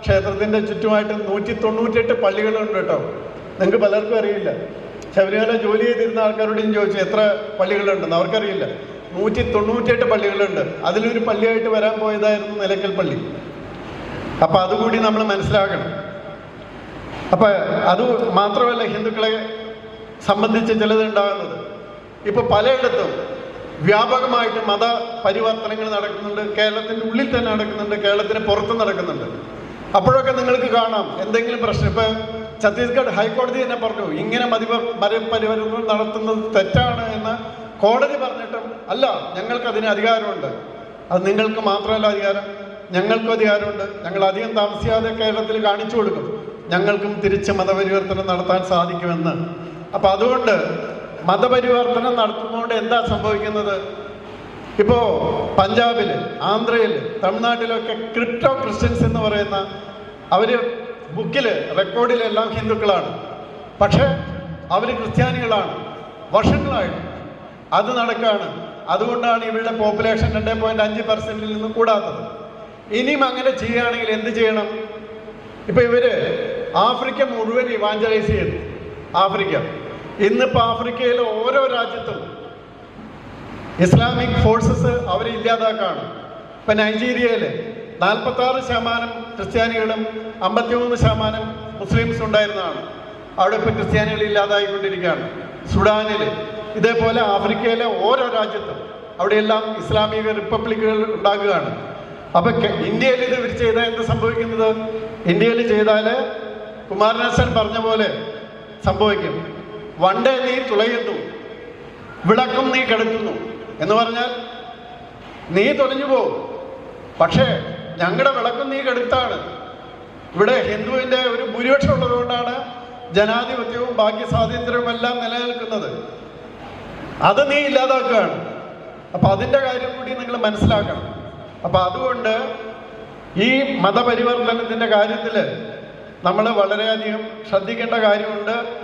ക്ഷേത്രത്തിന്റെ ചുറ്റുമായിട്ട് നൂറ്റി തൊണ്ണൂറ്റെട്ട് പള്ളികളുണ്ട് കേട്ടോ. നിങ്ങൾക്ക് പലർക്കും അറിയില്ല. ശബരിമല ജോലി ചെയ്തിരുന്ന ആൾക്കാരോടും ചോദിച്ചു എത്ര പള്ളികളുണ്ടെന്ന്? അവർക്കറിയില്ല. നൂറ്റി തൊണ്ണൂറ്റെട്ട് പള്ളികളുണ്ട്. അതിലൊരു പള്ളിയായിട്ട് വരാൻ പോയതായിരുന്നു നിലയ്ക്കൽ പള്ളി. അപ്പൊ അതുകൂടി നമ്മൾ മനസ്സിലാക്കണം അപ്പൊ അത് മാത്രമല്ല ഹിന്ദുക്കളെ സംബന്ധിച്ച് ചിലത് ഉണ്ടാകുന്നത്. ഇപ്പൊ പലയിടത്തും വ്യാപകമായിട്ട് മത പരിവർത്തനങ്ങൾ നടക്കുന്നുണ്ട് കേരളത്തിന്റെ ഉള്ളിൽ തന്നെ നടക്കുന്നുണ്ട് കേരളത്തിന് പുറത്ത് നടക്കുന്നുണ്ട്. അപ്പോഴൊക്കെ നിങ്ങൾക്ക് കാണാം എന്തെങ്കിലും പ്രശ്നം. ഇപ്പൊ ഛത്തീസ്ഗഡ് ഹൈക്കോടതി തന്നെ പറഞ്ഞു ഇങ്ങനെ മതി മതപരിവർത്തനം നടത്തുന്നത് തെറ്റാണ് എന്ന് കോടതി പറഞ്ഞിട്ടും അല്ല ഞങ്ങൾക്ക് അതിന് അധികാരമുണ്ട്. അത് നിങ്ങൾക്ക് മാത്രമല്ല അധികാരം. ഞങ്ങൾക്കും അധികാരമുണ്ട്. ഞങ്ങൾ അധികം താമസിയാതെ കേരളത്തിൽ കാണിച്ചു കൊടുക്കും. ഞങ്ങൾക്കും തിരിച്ച് മതപരിവർത്തനം നടത്താൻ സാധിക്കുമെന്ന്. അപ്പൊ അതുകൊണ്ട് മതപരിവർത്തനം നടത്തുന്നതുകൊണ്ട് എന്താ സംഭവിക്കുന്നത്? ഇപ്പോ പഞ്ചാബിൽ ആന്ധ്രയിൽ തമിഴ്നാട്ടിലൊക്കെ ക്രിപ്റ്റോ ക്രിസ്ത്യൻസ് എന്ന് പറയുന്ന അവർ ബുക്കിൽ റെക്കോർഡിലെല്ലാം ഹിന്ദുക്കളാണ്. പക്ഷെ അവർ ക്രിസ്ത്യാനികളാണ്. വർഷങ്ങളായിട്ട് അത് നടക്കുകയാണ് അതുകൊണ്ടാണ് ഇവരുടെ പോപ്പുലേഷൻ രണ്ടേ പോയിന്റ് അഞ്ച് പെർസെന്റിൽ നിന്ന് കൂടാത്തത്. ഇനിയും അങ്ങനെ ചെയ്യുകയാണെങ്കിൽ എന്ത് ചെയ്യണം? ഇപ്പൊ ഇവർ ആഫ്രിക്ക മുഴുവൻ ഇവാഞ്ചലൈസ് ചെയ്തു. ആഫ്രിക്ക. ഇന്നിപ്പോ ആഫ്രിക്കയിലെ ഓരോ രാജ്യത്തും ഇസ്ലാമിക് ഫോഴ്സസ് അവരെ ഇല്ലാതാക്കാണ്. ഇപ്പൊ നൈജീരിയയിൽ നാൽപ്പത്തി ആറ് ശതമാനം ക്രിസ്ത്യാനികളും അമ്പത്തിമൂന്ന് ശതമാനം മുസ്ലിംസ് ഉണ്ടായിരുന്നതാണ്. അവിടെ ഇപ്പൊ ക്രിസ്ത്യാനികൾ ഇല്ലാതായിക്കൊണ്ടിരിക്കുകയാണ്. സുഡാനിൽ ഇതേപോലെ ആഫ്രിക്കയിലെ ഓരോ രാജ്യത്തും അവിടെയെല്ലാം ഇസ്ലാമിക റിപ്പബ്ലിക്കുകൾ ഉണ്ടാകുകയാണ്. അപ്പൊ കെ- ഇന്ത്യയിൽ ഇത് ഇവർ ചെയ്താൽ എന്ത് സംഭവിക്കുന്നത്? ഇന്ത്യയിൽ ചെയ്താൽ കുമാരനാശൻ പറഞ്ഞ പോലെ സംഭവിക്കും. വണ്ടേ നീ തുളയുന്നു വിളക്കും നീ കെടുക്കുന്നു എന്ന് പറഞ്ഞാൽ നീ തൊലഞ്ഞു പോ പക്ഷേ ഞങ്ങളുടെ വിളക്കും നീ കെടുത്താണ്. ഇവിടെ ഹിന്ദുവിന്റെ ഒരു ഭൂരിപക്ഷം ഉള്ളതുകൊണ്ടാണ് ജനാധിപത്യവും ബാക്കി സ്വാതന്ത്ര്യവും എല്ലാം നിലനിൽക്കുന്നത്. അത് നീ ഇല്ലാതാക്കുകയാണ്. അപ്പൊ അതിന്റെ കാര്യം കൂടി നിങ്ങൾ മനസ്സിലാക്കണം. അപ്പൊ അതുകൊണ്ട് ഈ മതപരിവർത്തനത്തിന്റെ കാര്യത്തിൽ നമ്മൾ വളരെയധികം ശ്രദ്ധിക്കേണ്ട കാര്യമുണ്ട്.